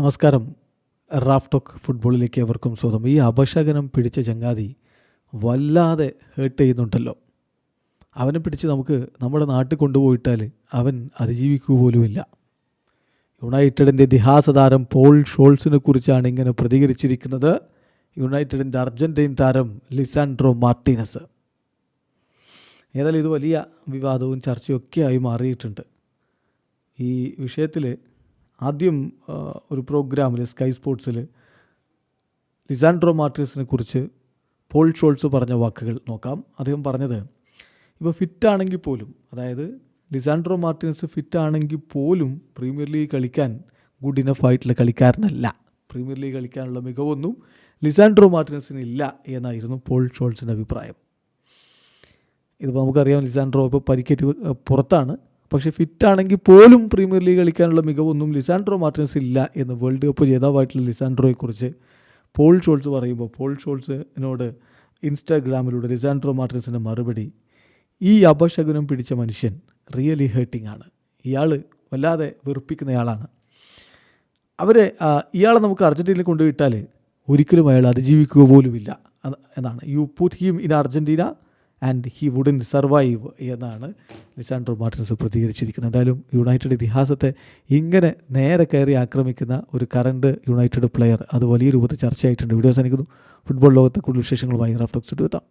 നമസ്കാരം. Raf talk ഫുട്ബോളിലേക്ക് അവർക്കും സ്വാഗതം. ഈ അപശകനം പിടിച്ച ചങ്ങാതി വല്ലാതെ ഹേർട്ട് ചെയ്യുന്നുണ്ടല്ലോ. അവനെ പിടിച്ച് നമുക്ക് നമ്മുടെ നാട്ടിൽ കൊണ്ടുപോയിട്ടാൽ അവൻ അതിജീവിക്കുക പോലുമില്ല. യുണൈറ്റഡിന്റെ ഇതിഹാസ താരം പോൾ ഷോൾസിനെ കുറിച്ചാണ് ഇങ്ങനെ പ്രതികരിച്ചിരിക്കുന്നത്. യുണൈറ്റഡിന്റെ അർജന്റീൻ താരം ലിസാൻഡ്രോ മാർട്ടീനസ്. ഏതായാലും ഇത് വലിയ വിവാദവും ചർച്ചയൊക്കെ ആയി മാറിയിട്ടുണ്ട്. ഈ വിഷയത്തിൽ ആദ്യം ഒരു പ്രോഗ്രാമിൽ സ്കൈ സ്പോർട്സിൽ ലിസാൻഡ്രോ മാർട്ടിനസിനെ കുറിച്ച് പോൾ ഷോൾസ് പറഞ്ഞ വാക്കുകൾ നോക്കാം. അദ്ദേഹം പറഞ്ഞത് ഇപ്പോൾ ഫിറ്റാണെങ്കിൽ പോലും അതായത് ലിസാൻഡ്രോ മാർട്ടിനസ് ഫിറ്റാണെങ്കിൽ പോലും പ്രീമിയർ ലീഗ് കളിക്കാൻ ഗുഡ് ഇനഫ് ആയിട്ടുള്ള കളിക്കാരനല്ല. പ്രീമിയർ ലീഗ് കളിക്കാനുള്ള മികവൊന്നും ലിസാൻഡ്രോ മാർട്ടിനസിന് ഇല്ല എന്നായിരുന്നു പോൾ ഷോൾസിന്റെ അഭിപ്രായം. ഇതിപ്പോൾ നമുക്കറിയാം ലിസാൻഡ്രോ ഇപ്പോൾ പരിക്കേറ്റ് പുറത്താണ്. പക്ഷേ ഫിറ്റ് ആണെങ്കിൽ പോലും പ്രീമിയർ ലീഗ് കളിക്കാനുള്ള മികവൊന്നും ലിസാൻഡ്രോ മാർട്ടിനസ് ഇല്ല എന്ന് വേൾഡ് കപ്പ് ജേതാവായിട്ടുള്ള ലിസാൻഡ്രോയെക്കുറിച്ച് പോൾ ഷോൾസ് പറയുമ്പോൾ പോൾ ഷോൾസിനോട് ഇൻസ്റ്റാഗ്രാമിലൂടെ ലിസാൻഡ്രോ മാർട്ടിനസിന്റെ മറുപടി ഈ അപശകുനം പിടിച്ച മനുഷ്യൻ റിയലി ഹേർട്ടിംഗ് ആണ്. ഇയാൾ വല്ലാതെ വെറുപ്പിക്കുന്നയാളാണ് അവരെ ഇയാളെ നമുക്ക് അർജന്റീനയിൽ കൊണ്ടുവിട്ടാൽ ഒരിക്കലും അയാൾ അതിജീവിക്കുക പോലുമില്ല. എന്നാണ്. You put him in Argentina and he wouldn't survive എന്നാണ് ലിസാൻഡ്രോ മാർട്ടിൻസ് പ്രതികരിച്ചിരിക്കുന്നത്. എന്തായാലും യുണൈറ്റഡ് ഇതിഹാസത്തെ ഇങ്ങനെ നേരെ കയറി ആക്രമിക്കുന്ന ഒരു കറണ്ട് യുണൈറ്റഡ് പ്ലെയർ അത് വലിയ രൂപത്തിൽ ചർച്ചയായിട്ടുണ്ട്. വീഡിയോസ് അവസാനിക്കുന്നു. ഫുട്ബോൾ ലോകത്തെ കൂടുതൽ വിശേഷങ്ങളുമായി റഫ്ലക്സ് എത്താം.